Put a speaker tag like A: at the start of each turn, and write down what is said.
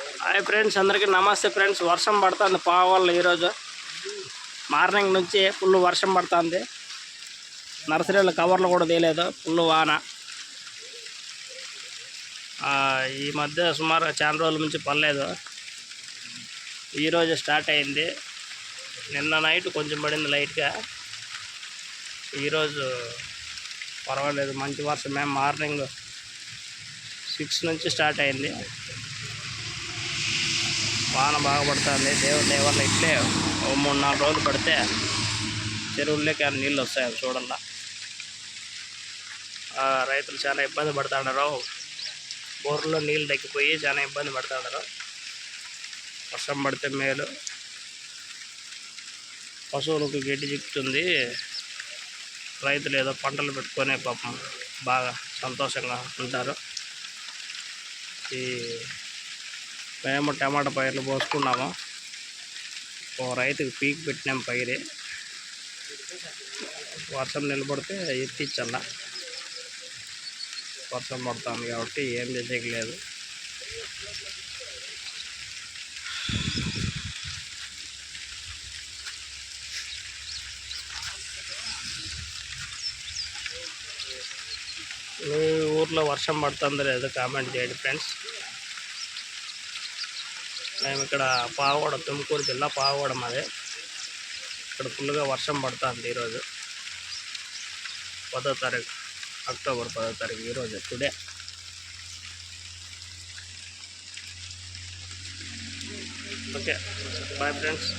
A: Hi friends అందరికీ నమస్తే friends. వర్షం పడుతుంది పావాళ్ళు ఈరోజు. మార్నింగ్ నుంచి ఫుల్ వర్షం పడుతుంది. నర్సరీలో కవర్లు కూడా తీయలేదు ఫుల్ వాన. ఈ మధ్య సుమారు చాలా రోజుల నుంచి పడలేదు. ఈరోజు స్టార్ట్ అయింది. నిన్న నైట్ కొంచెం పడింది లైట్గా. ఈరోజు పర్వాలేదు మంచి వర్షమే. మార్నింగ్ సిక్స్ నుంచి స్టార్ట్ అయింది. వాన బాగా పడుతుంది. దేవుడి దయ ఇట్లే ఓ మూడు నాలుగు రోజులు పడితే చెరువుల్లోకి ఆ నీళ్ళు వస్తాయి అవి చూడాల ఆ, రైతులు చాలా ఇబ్బంది పడుతున్నారు బోర్లో నీళ్ళు తగ్గిపోయి చాలా ఇబ్బంది పడుతున్నారు వర్షం పడితే మేలు. పశువులకు గడ్డి చిక్కుతుంది. రైతులు ఏదో పంటలు పెట్టుకునే పాపం బాగా సంతోషంగా ఉంటారు. ఈ మేము టమాటా పైర్లు పోసుకున్నాము. ఓ రైతుకి పీక్ పెట్టినాం పైరి. వర్షం నిలబడితే ఎత్తిచ్చల్ల. వర్షం పడుతుంది కాబట్టి ఏం చేసేకి లేదు మీ ఊర్లో వర్షం పడుతుందో లేదో కామెంట్ చేయండి ఫ్రెండ్స్. మేము ఇక్కడ పావగూడ తుమ్కూరు జిల్లా పావగూడ మాదే. ఇక్కడ ఫుల్గా వర్షం పడుతుంది ఈరోజు. పదో తారీఖు అక్టోబర్ పదో తారీఖు ఈరోజు టుడే. Okay bye friends.